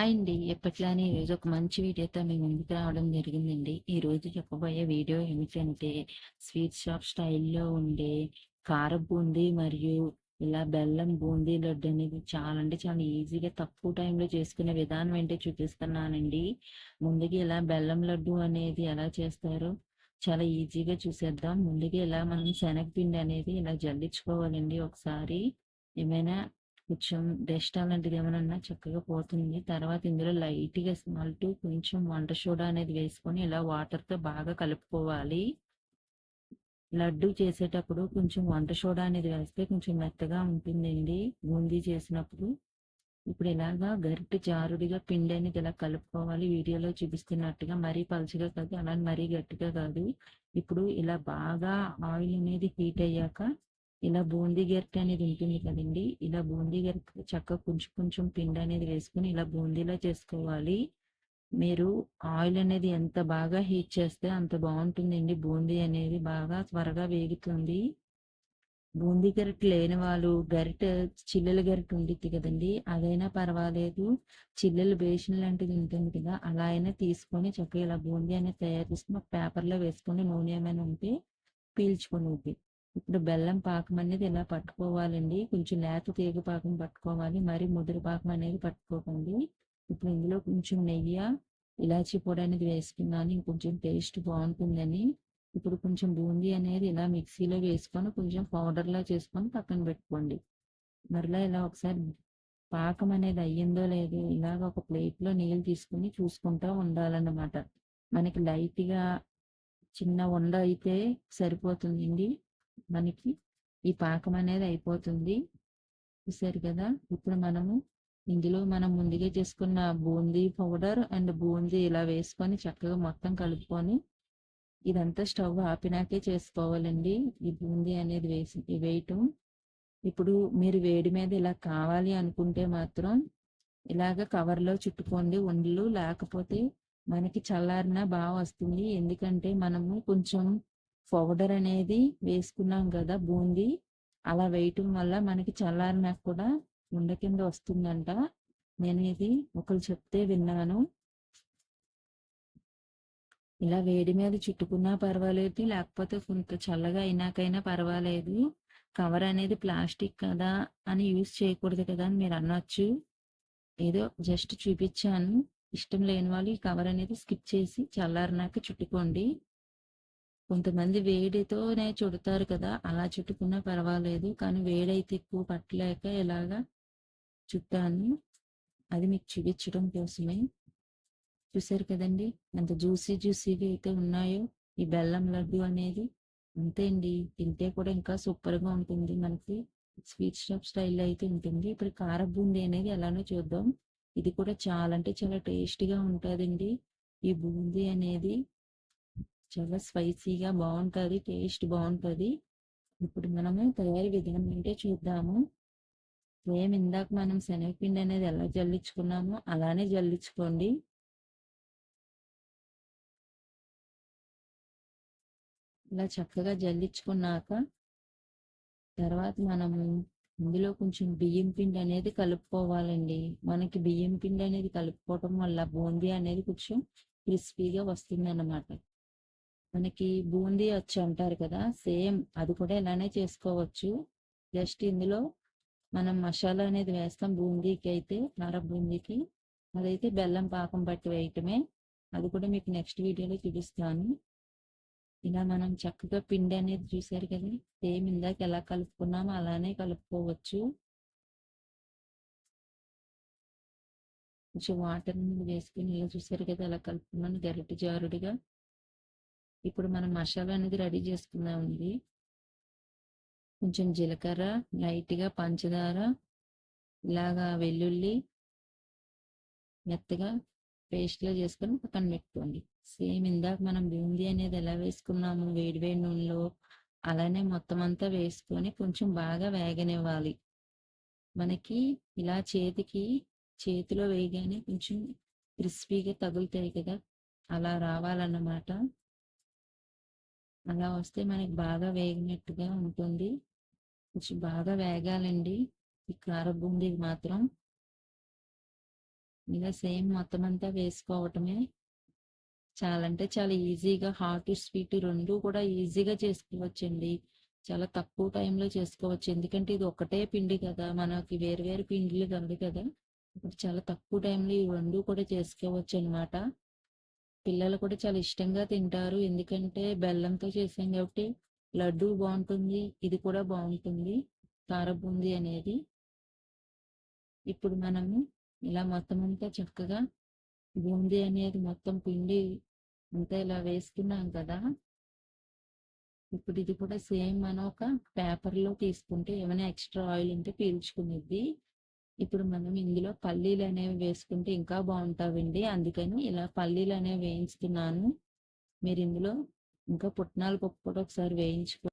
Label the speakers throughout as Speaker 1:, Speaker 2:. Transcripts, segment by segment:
Speaker 1: Hi అండి ఎప్పట్లానే ఈరోజు ఒక మంచి వీడియోతో మేము ముందుకు రావడం జరిగిందండి. ఈ రోజు చెప్పబోయే వీడియో ఏమిటంటే స్వీట్ షాప్ స్టైల్లో ఉండే కార బూందీ మరియు ఇలా బెల్లం బూందీ లడ్డు అనేది చాలా అంటే చాలా ఈజీగా తక్కువ టైంలో చేసుకునే విధానం ఏంటో చూపిస్తున్నానండి. ముందుగా ఇలా బెల్లం లడ్డు అనేది ఎలా చేస్తారు చాలా ఈజీగా చూసేద్దాం. ముందుగా ఇలా మనం శనగపిండి అనేది ఇలా జల్లించుకోవాలండి ఒకసారి. ఏమైనా కొంచెం డస్ట్ అలాంటిది ఏమైనా చక్కగా పోతుంది. తర్వాత ఇందులో లైట్గా టు కొంచెం వంట సోడా అనేది వేసుకొని ఇలా వాటర్తో బాగా కలుపుకోవాలి. లడ్డు చేసేటప్పుడు కొంచెం వంట సోడా అనేది వేస్తే కొంచెం మెత్తగా ఉంటుందండి బూందీ చేసినప్పుడు. ఇప్పుడు ఇలాగా గరిటె జారుడిగా పిండి అనేది ఇలా కలుపుకోవాలి. వీడియోలో చూపిస్తున్నట్టుగా మరీ పలుచగా కాదు అలా మరీ గట్టిగా కాదు. ఇప్పుడు ఇలా బాగా ఆయిల్ అనేది హీట్ అయ్యాక ఇలా బూందీ గరిట అనేది ఉంటుంది కదండి. ఇలా బూందీ గరిట చక్క కొంచెం కొంచెం పిండి అనేది వేసుకుని ఇలా బూందీలా చేసుకోవాలి. మీరు ఆయిల్ అనేది ఎంత బాగా హీట్ చేస్తే అంత బాగుంటుందండి. బూందీ అనేది బాగా త్వరగా వేగుతుంది. బూందీ గరిటె లేని వాళ్ళు గరిటె చిల్లుల గరిట ఉండిద్ది కదండి. అదైనా పర్వాలేదు. చిల్లెలు బేషన్ లాంటిది ఉంటుంది కదా అలా అయినా తీసుకొని చక్కగా ఇలా బూందీ అనేది తయారు చేసుకుని పేపర్లో వేసుకొని నూనె ఏమైనా ఉంటే పీల్చుకుని ఇప్పుడు బెల్లం పాకం అనేది ఇలా పట్టుకోవాలండి? కొంచెం లేత తీగ పాకం పట్టుకోవాలి. మరి ముదురు పాకం అనేది పట్టుకోకండి. ఇప్పుడు ఇందులో కొంచెం నెయ్యి ఇలాచీ పొడి అనేది వేసుకున్నాను. ఇంకొంచెం టేస్ట్ బాగుంటుందని. ఇప్పుడు కొంచెం బూందీ అనేది ఇలా మిక్సీలో వేసుకొని కొంచెం పౌడర్లా చేసుకొని పక్కన పెట్టుకోండి. మరలా ఇలా ఒకసారి పాకం అనేది అయ్యిందో లేదో ఇలాగ ఒక ప్లేట్లో నీళ్ళు తీసుకుని చూసుకుంటూ ఉండాలన్నమాట. మనకి లైట్గా చిన్న వండ అయితే సరిపోతుందండి. మనకి ఈ పాకం అనేది అయిపోతుంది. చూసారు కదా? ఇప్పుడు మనము ఇందులో మనం ముందుగా చేసుకున్న బూందీ పౌడర్ అండ్ బూందీ ఇలా వేసుకొని చక్కగా మొత్తం కలుపుకొని ఇదంతా స్టవ్ ఆపినాకే చేసుకోవాలండి. ఈ బూందీ అనేది వేసి వేయటం. ఇప్పుడు మీరు వేడి మీద ఇలా కావాలి అనుకుంటే మాత్రం ఇలాగ కవర్లో చుట్టుకోండి. ఉండలు లేకపోతే మనకి చల్లారిన బాగా వస్తుంది. ఎందుకంటే మనము కొంచెం పౌడర్ అనేది వేసుకున్నాం కదా బూందీ. అలా వేయటం వల్ల మనకి చల్లారినా కూడా ఉండ కింద వస్తుందంట. నేను ఇది ఒకరు చెప్తే విన్నాను. ఇలా వేడి మీద చుట్టుకున్నా పర్వాలేదు లేకపోతే కొంత చల్లగా అయినాకైనా పర్వాలేదు. కవర్ అనేది ప్లాస్టిక్ కదా అని యూజ్ చేయకూడదు కదా అని మీరు అనొచ్చు. ఏదో జస్ట్ చూపించాను. ఇష్టం లేని వాళ్ళు ఈ కవర్ అనేది స్కిప్ చేసి చల్లారినాక చుట్టుకోండి. కొంతమంది వేడితోనే చుడతారు కదా అలా చుట్టుకున్నా పర్వాలేదు. కానీ వేడైతే ఎక్కువ పట్టలేక ఇలాగా చుట్టాను. అది మీకు చూపించడం కోసమే. చూసారు కదండి? ఎంత జ్యూసీ జ్యూసీగా అయితే ఉన్నాయో ఈ బెల్లం లడ్డు అనేది. అంతే అండి. తింటే కూడా ఇంకా సూపర్గా ఉంటుంది మనకి. స్వీట్ షాప్ స్టైల్లో అయితే ఉంటుంది. ఇప్పుడు కార బూందీ అనేది ఎలానో చూద్దాం. ఇది కూడా చాలా అంటే చాలా టేస్టీగా ఉంటుందండి. ఈ బూందీ అనేది చాలా స్పైసీగా బాగుంటుంది టేస్ట్ బాగుంటుంది. ఇప్పుడు మనము తయారీ విధానం అంటే చూద్దాము. సేమ్ ఇందాక మనం శనగపిండి అనేది ఎలా జల్లించుకున్నామో అలానే జల్లించుకోండి. ఇలా చక్కగా జల్లించుకున్నాక తర్వాత మనము ఇందులో కొంచెం బియ్యం పిండి అనేది కలుపుకోవాలండి. మనకి బియ్యం పిండి అనేది కలుపుకోవటం వల్ల బూందీ అనేది కొంచెం క్రిస్పీగా వస్తుంది అన్నమాట మనకి బూందీ వచ్చి అంటారు కదా సేమ్ అది కూడా ఇలానే చేసుకోవచ్చు. జస్ట్ ఇందులో మనం మసాలా అనేది వేస్తాం బూందీకి అయితే నర బూందీకి. అదైతే బెల్లం పాకం పట్టి వేయటమే. అది కూడా మీకు నెక్స్ట్ వీడియోలో చూపిస్తాను. ఇలా మనం చక్కగా పిండి అనేది చూసారు కదా సేమ్ ఇందాక ఎలా కలుపుకున్నామో అలానే కలుపుకోవచ్చు. కొంచెం వాటర్ అనేది వేసుకుని ఇలా చూసారు కదా ఎలా కలుపుకున్నాను గరిటె జారుడిగా. ఇప్పుడు మనం మసాలా అనేది రెడీ చేసుకుందామండి. కొంచెం జీలకర్ర లైట్గా పంచదార ఇలాగా వెల్లుల్లి మెత్తగా పేస్ట్లో చేసుకొని పక్కన పెట్టుకోండి. సేమ్ ఇందాక మనం బూందీ అనేది ఎలా వేసుకున్నాము వేడి వేడి నూనెలో అలానే మొత్తం అంతా వేసుకొని కొంచెం బాగా వేగనివ్వాలి. మనకి ఇలా చేతికి చేతిలో వేయగానే కొంచెం క్రిస్పీగా తగులుతాయి కదా అలా రావాలన్నమాట. అలా వస్తే మనకి బాగా వేగినట్టుగా ఉంటుంది. కొంచెం బాగా వేగాలండి. ఈ కార మాత్రం. ఇలా సేమ్ మొత్తం అంతా వేసుకోవటమే. చాలా అంటే చాలా ఈజీగా హాట్ స్వీట్ రెండు కూడా ఈజీగా చేసుకోవచ్చండి. చాలా తక్కువ టైంలో చేసుకోవచ్చు. ఎందుకంటే ఇది ఒకటే పిండి కదా. మనకి వేరు వేరు పిండిలు కాదు కదా. ఇప్పుడు చాలా తక్కువ టైంలో ఈ రెండు కూడా చేసుకోవచ్చు అనమాట పిల్లలు కూడా చాలా ఇష్టంగా తింటారు. ఎందుకంటే బెల్లంతో చేసాం కాబట్టి లడ్డు బాగుంటుంది ఇది కూడా బాగుంటుంది కారబూంది అనేది. ఇప్పుడు మనము ఇలా మొత్తం అంతా చక్కగా బూందీ అనేది మొత్తం పిండి అంతా ఇలా వేసుకున్నాం కదా. ఇప్పుడు ఇది కూడా సేమ్ మనం ఒక పేపర్లో తీసుకుంటే ఏమైనా ఎక్స్ట్రా ఆయిల్ ఉంటే పీల్చుకునేది ఇప్పుడు మనం ఇందులో పల్లీలు అనేవి వేసుకుంటే ఇంకా బాగుంటావండి. అందుకని ఇలా పల్లీలు అనేవి వేయించుతున్నాను. మీరు ఇందులో ఇంకా పుట్నాల పప్పు కూడా ఒకసారి వేయించుకో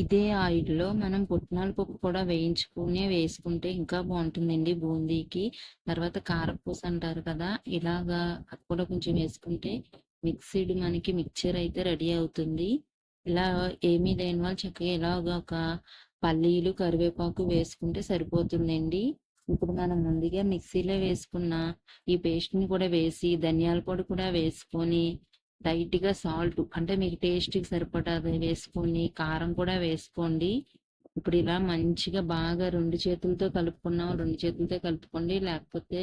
Speaker 1: ఇదే ఆయిల్లో మనం పుట్నాల పప్పు కూడా వేయించుకునే వేసుకుంటే ఇంకా బాగుంటుందండి బూందీకి. తర్వాత కారపూస అంటారు కదా ఇలాగా అది కూడా కొంచెం వేసుకుంటే మిక్సీడ్ మనకి మిక్చర్ అయితే రెడీ అవుతుంది. ఇలా ఏమీ లేని వాళ్ళు చక్కగా ఇలాగ ఒక పల్లీలు కరివేపాకు వేసుకుంటే సరిపోతుందండి. ఇప్పుడు మనం ముందుగా మిక్సీలో వేసుకున్న ఈ పేస్ట్ని కూడా వేసి ధనియాల పొడి కూడా వేసుకొని లైట్గా సాల్ట్ అంటే మీకు టేస్ట్కి సరిపడా వేసుకొని కారం కూడా వేసుకోండి. ఇప్పుడు ఇలా మంచిగా బాగా రెండు చేతులతో కలుపుకున్నాం. రెండు చేతులతో కలుపుకోండి. లేకపోతే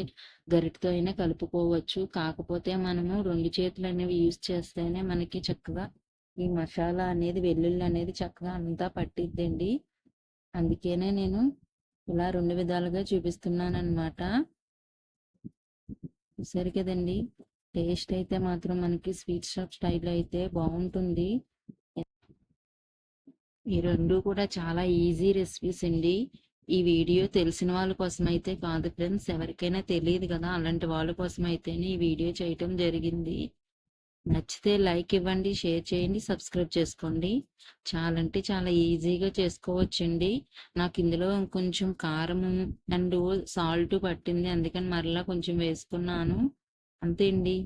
Speaker 1: గరిటతో అయినా కలుపుకోవచ్చు. కాకపోతే మనము రెండు చేతులు అనేవి యూజ్ చేస్తేనే మనకి చక్కగా ఈ మసాలా అనేది వెల్లుల్లి అనేది చక్కగా అంతా పట్టిద్దండి. అందుకేనే నేను ఇలా రెండు విధాలుగా చూపిస్తున్నాను అనమాట సరే కదండి. టేస్ట్ అయితే మాత్రం మనకి స్వీట్ షాప్ స్టైల్ అయితే బాగుంటుంది. ఈ రెండు కూడా చాలా ఈజీ రెసిపీస్ అండి. ఈ వీడియో తెలిసిన వాళ్ళ కోసం అయితే కాదు ఫ్రెండ్స్ ఎవరికైనా తెలియదు కదా. అలాంటి వాళ్ళ కోసం అయితేనే ఈ వీడియో చేయటం జరిగింది. నచ్చితే లైక్ ఇవ్వండి షేర్ చేయండి సబ్స్క్రైబ్ చేసుకోండి. చాలా అంటే చాలా ఈజీగా చేసుకోవచ్చండి. నాకు ఇందులో కొంచెం కారం అండ్ సాల్ట్ పట్టింది అందుకని మరలా కొంచెం వేసుకున్నాను. అంతే అండి.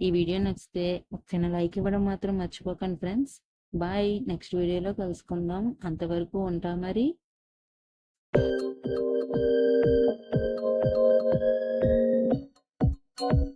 Speaker 1: ఈ వీడియో నచ్చితే ఒక చిన్న లైక్ ఇవ్వడం మాత్రం మర్చిపోకండి ఫ్రెండ్స్. బాయ్. నెక్స్ట్ వీడియోలో కలుసుకుందాం. అంతవరకు ఉంటా మరి.
Speaker 2: Thank you.